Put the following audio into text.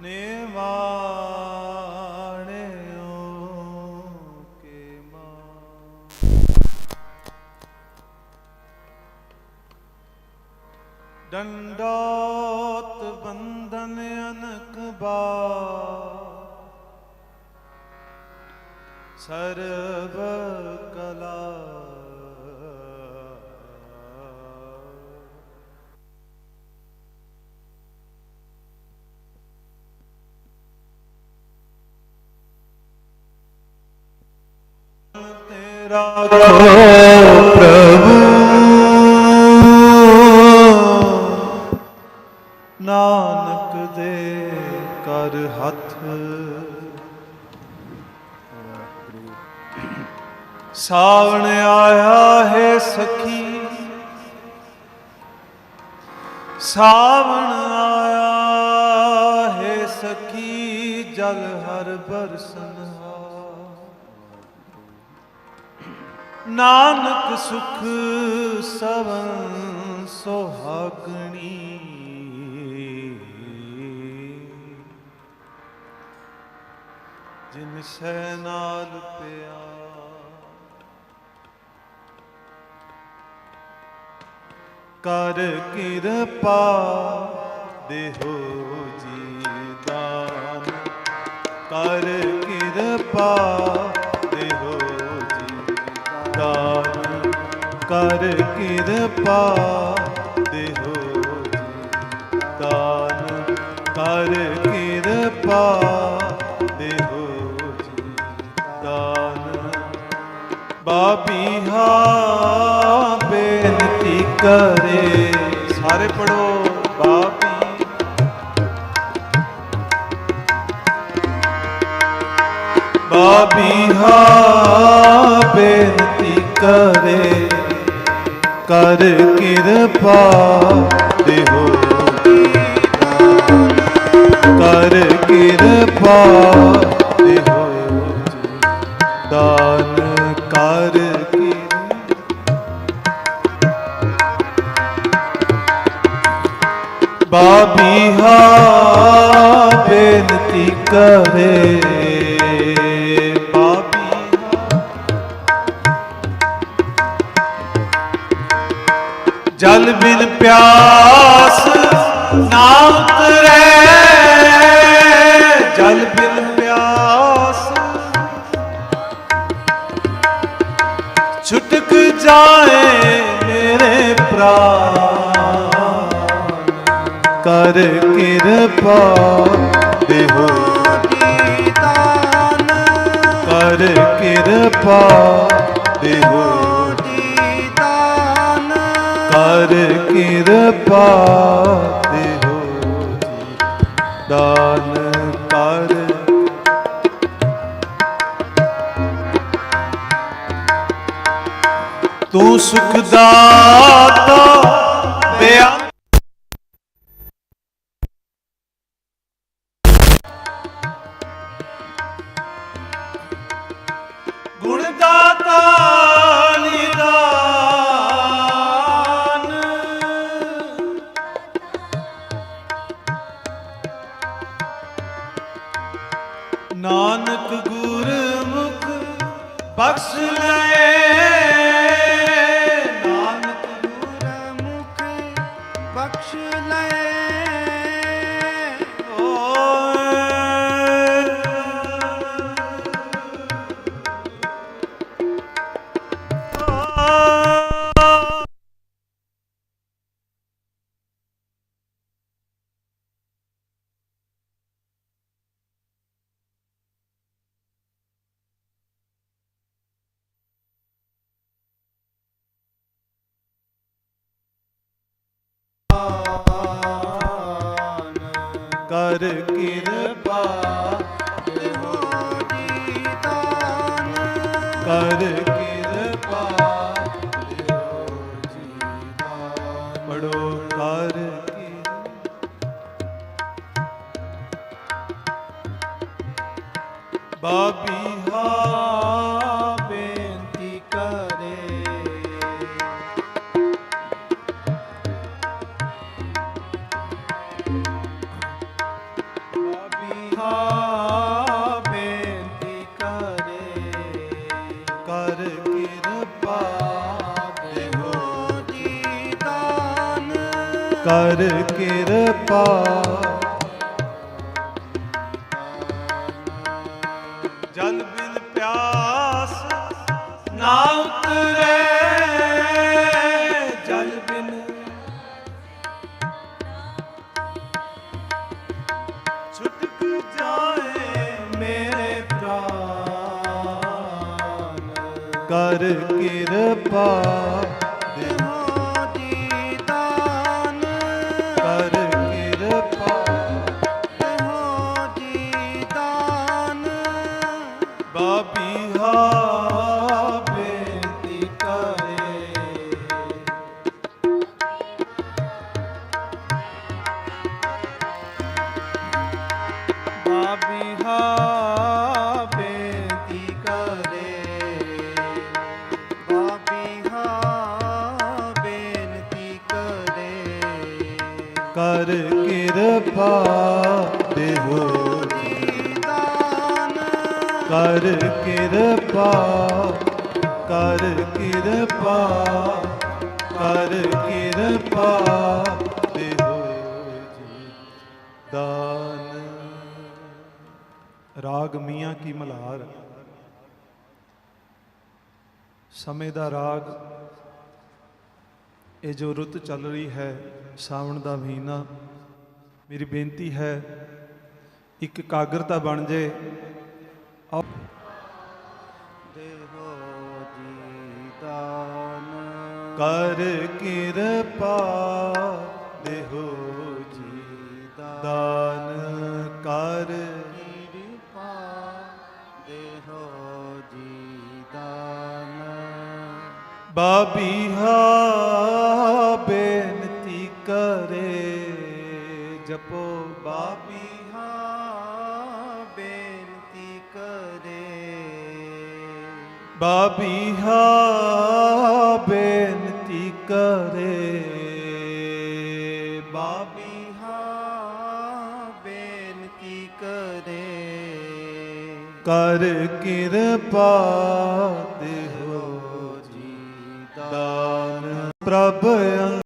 ਨਿਵਾਣਿਓ ਕੇ ਮਾਂ। ਡੰਡੋਤ ਬੰਧਨ ਅਨਕ ਬਾ। ਸਰਬ ਕਲਾ ਪ੍ਰਭੂ ਨਾਨਕ ਦੇ ਕਰ ਹੱਥ ਸਾਵਣ ਆਇਆ ਹੈ ਸਖੀ ਸਾਵਣ ਆਇਆ ਹੈ ਸਖੀ ਜਲ ਹਰ ਬਰਸਨ ਨਾਨਕ ਸੁਖ ਸਵਨ ਸੁਹਾਗਣੀ। ਜਿਨ ਸੈ ਨਾਲ ਪਿਆ ਕਰ ਕਿਰਪਾ ਦੇਹੋ ਜੀ। ਕਰ ਕਿਰਪਾ ਦੇਹੋ ਜੀ, ਦਾਨ ਕਰ ਕਿਰਪਾ ਦੇਹੋ ਜੀ, ਦਾਨ। ਬਾਬੀਹਾ ਬੇਨਤੀ ਕਰੇ, ਸਾਰੇ ਪੜੋ ਬਾਬੀ। ਬਾਬੀਹਾ ਬੇਨਤੀ ਕਰੇ। ਕਰ ਕਿਰਪਾ ਦੇਹੋ ਕਰ ਕਿਰਪਾ ਦੇਹੋ ਦਾਨ ਕਰ ਕਿਰਪਾ। ਬਾਬੀਹਾ ਬੇਨਤੀ ਕਰੇ। ਜਲ ਬਿਨ ਪਿਆਸ ਨਾ ਉਤਰੈ ਜਲ ਬਿਨ ਪਿਆਸ। ਛੁਟਕ ਜਾਏ ਮੇਰੇ ਪ੍ਰਾਨ। ਕਰ ਕਿਰਪਾ ਦੇਹੋ ਕਰ ਕਿਰਪਾ ਦੇਹੋ ਕਰ ਕਿਰਪਾ ਦੇਹੋ ਜੀ ਦਾਨ ਕਰ। ਤੂੰ ਸੁਖ ਦਾਤਾ ਬਿਆਨ ਗੁਣ ਦਾਤਾ ਬਖਸ਼ ਲਏ ਕਰ ਕਿਰਪਾ ਦੇਹੋ ਜੀ ਦਾਨ ਕਰ ਕਿਰਪਾ ਦਿਓ ਜੀ ਦਾਨ। ਪੜੋ ਕਰ ਬਾਬੀਹਾ ਬੇਨਤੀ ਕਰ ਕਿਰਪਾ। ਜਲ ਬਿਨ ਪਿਆਸ ਨਾ ਉਤਰੇ। ਜਲ ਬਿਨ ਛੁਟਕ ਜਾਏ ਮੇਰੇ ਪ੍ਰਾਨ। ਕਰ ਕਿਰਪਾ। ਕਰੇ? ਬਾਬੀਹਾ ਬੇਨਤੀ ਕਰੇ? ਕਰ ਕਿਰਪਾ ਦੇਹੋ ਜੀ। ਦਾਨ। ਕਰ ਕਿਰਪਾ ਕਰ ਕਿਰਪਾ ਕਰ ਕਿਰਪਾ ਦੇਹੋ ਜੀ। ਦਾਨ। ਰਾਗ ਮੀਆਂ ਕੀ ਮਲਹਾਰ ਸਮੇਂ ਦਾ ਰਾਗ ਇਹ ਜੋ ਰੁੱਤ ਚੱਲ ਰਹੀ ਹੈ ਸਾਵਣ ਦਾ ਮਹੀਨਾ ਮੇਰੀ ਬੇਨਤੀ ਹੈ ਇੱਕ ਕਾਗਰਤਾ ਬਣ ਜੇ। ਆਓ। ਦੇਹੋ ਜੀ ਦਾਨ ਕਰ ਕਿਰਪਾ ਦੇਹੋ ਬਾਬੀਹਾ ਬੇਨਤੀ ਕਰੇ ਜਪੋ ਬਾਬੀ ਬਿਹਾ ਬੇਨਤੀ ਕਰੇ। ਬਾਬੀਹਾ ਬੇਨਤੀ ਕਰੇ। ਬਾਬੀ ਬਿਹਾ ਬੇਨਤੀ ਕਰੇ। ਕਰ ਕਿਰਪਾ ਦੇਹੋ ਪ੍ਰਭ